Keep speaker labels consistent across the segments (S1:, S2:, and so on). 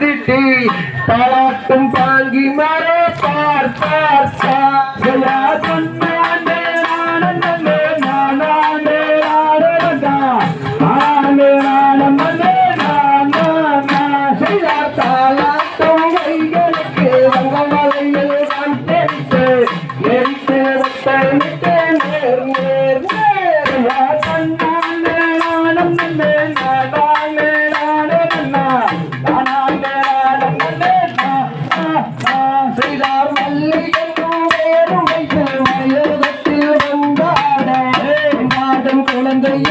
S1: திட்டி பாராட்டும் பாங்கி மரோ பார்த்தார்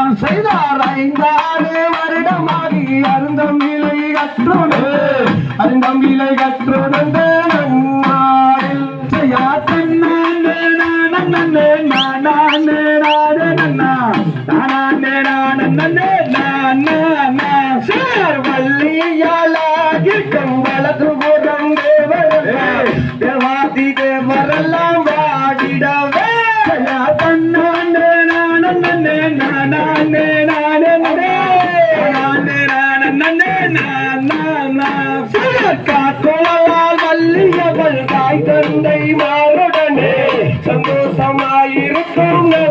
S1: தியானம் செய்தார் ஐந்தாறு வருடமாகி அருந்தம் விலை கற்றுனே அருந்தம் விலை கற்றுணந்த நன்னாரில் செய்யா தன்னே நானே. காத்தோளால் வள்ளியவள் தாய் தந்தை மாறுடனே சந்தோஷமாயிருக்கும்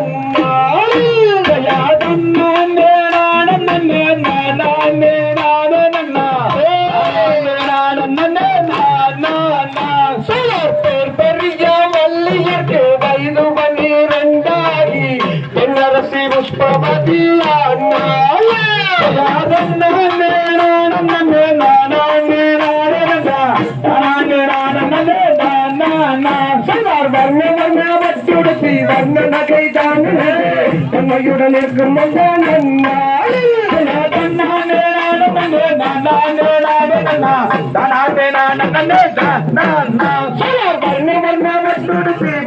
S1: உண்மையுடன் இருக்கும் நான் நான் நான் நான்